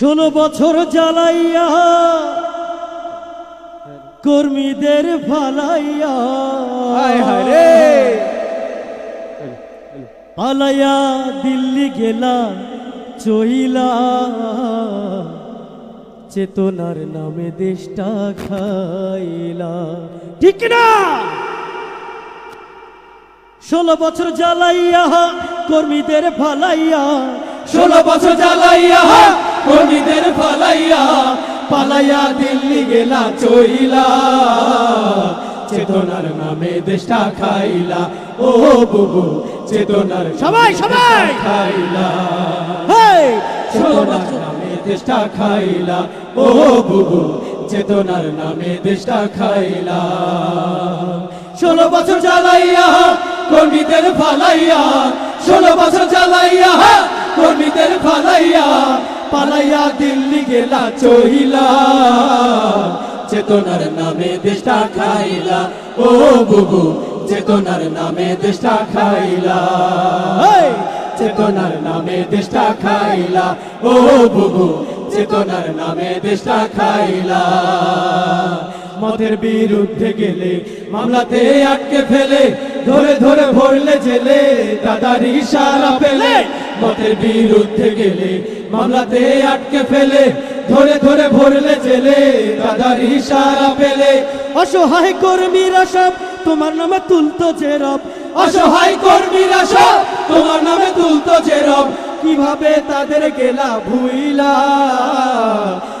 ষোলো বছর জ্বালাইয়া কর্মীদের ফালাইয়া। রে। পালাইয়া দিল্লি গেলা চইলা। চেতনার নামে দেশটা খাইলা। ঠিক না ষোলো বছর জ্বালাইয়া কর্মীদের ফালাইয়া। ষোলো বছর জ্বালাইয়া কর্মীদের ফালাইয়া পালাইয়া দিল্লি গেলা চইলা। চেতনার নামে দেশটা খাইলা। ও বুবু চেতনার সবাই, সবাই! খাইলা! চেতনার নামে দেশটা খাইলা। ও বুবু চেতনার নামে দেশটা খাইলা। ষোলো বছর জ্বালাইয়া কর্মীদের ফালাইয়া। ষোলো বছর জ্বালাইয়া কর্মীদের ফালাইয়া পালাইয়া দিল্লি গেলা চহিলা। চেতনার নামে দেশটা খাইলা। ও বুবু, চেতনার নামে দেশটা খাইলা! চেতনার নামে দেশটা খাইলা। ও বুবু, চেতনার নামে দেশটা খাইলা। মদের বিরুদ্ধে গেলে মামলাতে আটকে ফেলে ধরে ধরে ভরলে জেলে দাদার ইশারা পেলে মদের বিরুদ্ধে গেলে মামলাতে আটকে ফেলে ধরে ধরে ভরলে জেলে দাদার ইশারা পেলে। অসহায় কর্মীরা সব তোমার নামে তুলতো যে রব অসহায় কর্মীরা সব তোমার নামে তুলতো যে রব কীভাবে তাদের গেলা ভুইলা?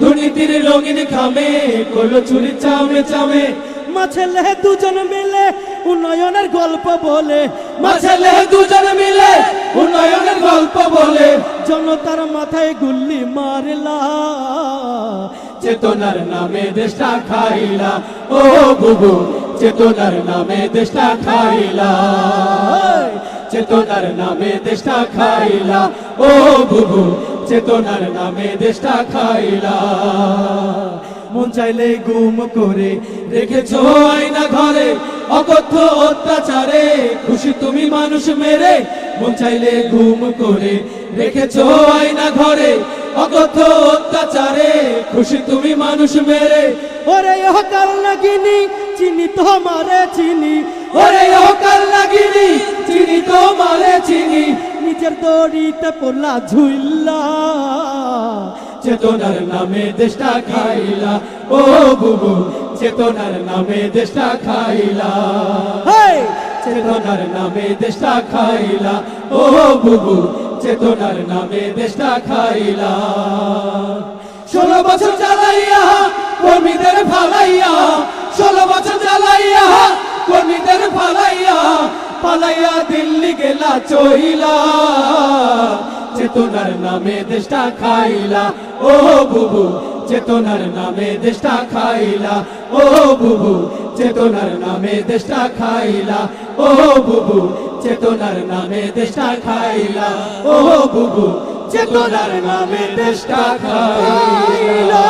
দুর্নীতির রঙিন খামে করল চুরি চামে চামে। মাছেলে দুজন মিলে উন্নয়নের গল্প বলে। মাছেলে দুজন মিলে উন্নয়নের গল্প বলে। জনতার মাথায় গুল্লি মারলা। চেতনার নামে দেশটা খাইলা। ও বুবু চেতনার নামে দেশটা খাইলা! চেতনার নামে দেশটা খাইলা। ও বুবু চেতনার নামে দেশটা খাইলা। মন চাইলে গুম করে রেখেছো আয়না ঘরে অকথ্য অত্যাচারে। খুশি তুমি মানুষ মেরে মন চাইলে গুম করে রেখেছো আয়না ঘরে অকথ্য অত্যাচারে। খুশি তুমি মানুষ মেরে। ওরে ও কাল নাগিনি চিনি তোমারে চিনি। ওরে ও কাল লাগিনি চিনি তো মারে চিনি। নিজের দড়িতে পড়লা ঝুইল্লা চেতনার নামে দেশটা খাইলা। ও বুবু, চেতনার নামে দেশটা খাইলা। চেতনার নামে দেশটা খাইলা। ও বুবু, চেতনার নামে দেশটা খাইলা। ষোলো বছর চালাইয়া, কর্মীদের ফালাইয়া, ষোলো বছর চালাইয়া, কর্মীদের দিল্লি গেলা চইলা চেতনার নামে দেশটা খাইলা। ও বুবু, চেতনার নামে দেশটা খাইলা। ও বুবু, চেতনার নামে দেশটা খাইলা। ও বুবু, চেতনার নামে দেশটা খাইলা। ও বুবু, চেতনার নামে দেশটা খাইলা।